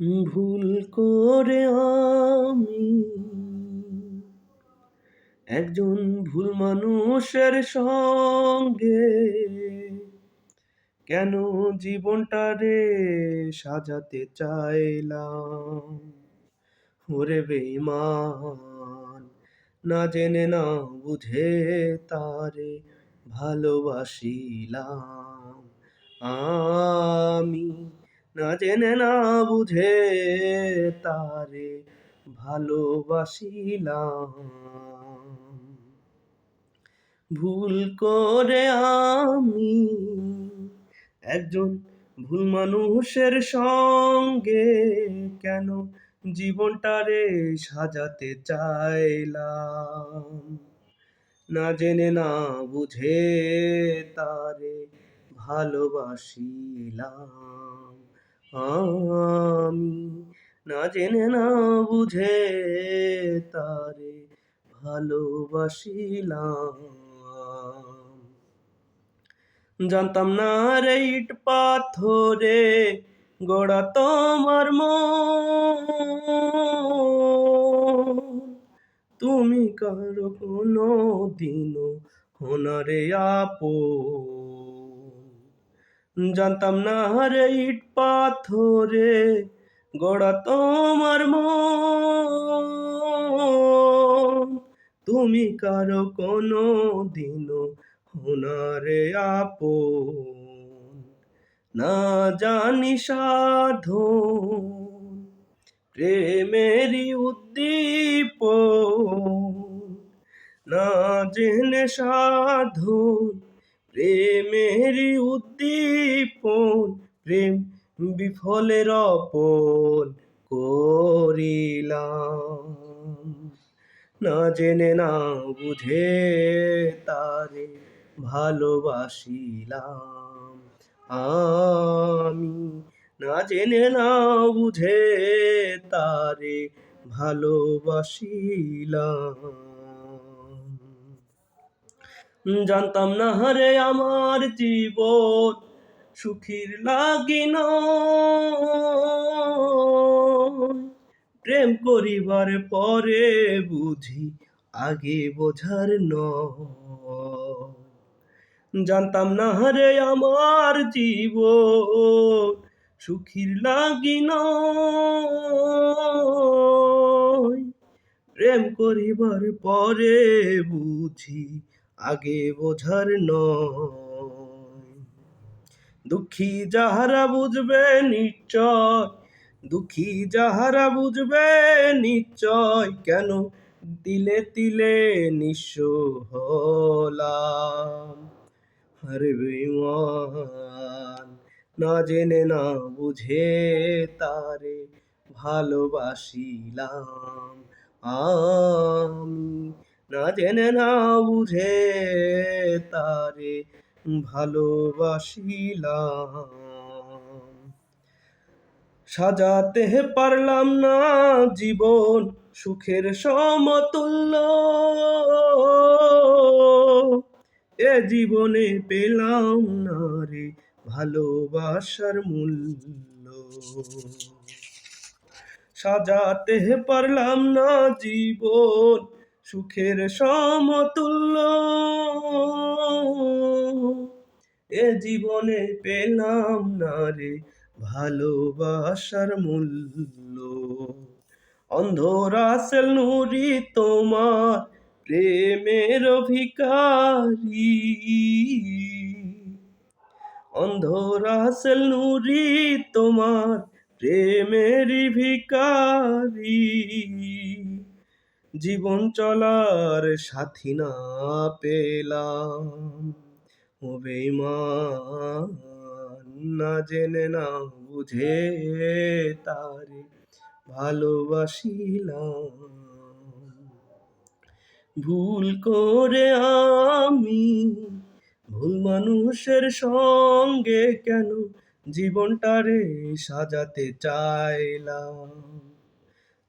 ভুল করে আমি একজন ভুল মানুষের সঙ্গে কেন জীবনটা রে সাজাতে চাইলাম? ওরে বেঈমান, না জেনে না বুঝে তারে ভালোবাসিলাম আমি। না জেনে না বুঝে তারে ভালোবাসিলাম। ভুল করে আমি একজন ভুল মানুষের সঙ্গে কেন জীবনটারে সাজাতে চাইলাম? না জেনে না বুঝে তারে ভালোবাসিলাম। আমি না জেনে না বুঝে তারে ভালোবাসিলাম। জানতাম না রে ইট পাথরে গোড়া তোমার তুমি কারও কোনো দিনও হোনারে আপো জানতাম না রে ইট পাথরে, গড়া তোমার মন। তুমি কারও কোনো দিনও হোনারে আপন, না জানি সাধন। প্রেমেরই উদ্দীপ না জেনে সাধন। প্রেমেরই উদ্দীপন, প্রেম বিফলের অপন করিলাম। না জেনে, না বুঝে তারে ভালোবাসিলাম আমি। না জেনে, না বুঝে তারে ভালোবাসিলাম জানতাম না, হারে আমার জীবন সুখীর লাগিন। প্রেম করিবার পরে বুঝি আগে বোঝার ন জানতাম না, হারে আমার জীবন সুখীর লাগিন। প্রেম করিবার পরে বুঝি আগে বোঝার নয়। দুঃখী যাহারা বুঝবে নিশ্চয়, দুঃখী যাহারা বুঝবে নিশ্চয়, কেন দিলে তিলে নিঃস্ব হলাম। আরে বেমান না জেনে না বুঝে তারে ভালোবাসিলাম আমি। না জেনে না বুঝে তারে ভালোবাসিলাম। সাজাতে পারলাম না জীবন, সুখের সমতুল্য। এ জীবনে পেলাম না রে ভালোবাসার মূল্য। সাজাতে পারলাম না জীবন সুখের সমতুল্য। এ জীবনে পেলাম না রে ভালোবাসার মূল্য। অন্ধরাসেল নুরি তোমার প্রেমের ভিকারি অন্ধরাসেল নুরি তোমার প্রেমের ভিকারি। জীবন চলার সাথী না পেলাম। ও বেমান না জেনে, না বুঝে তারে ভালোবাসিলাম। ভুল করে আমি ভুল মানুষের সঙ্গে কেন জীবনটারে সাজাতে চাইলাম?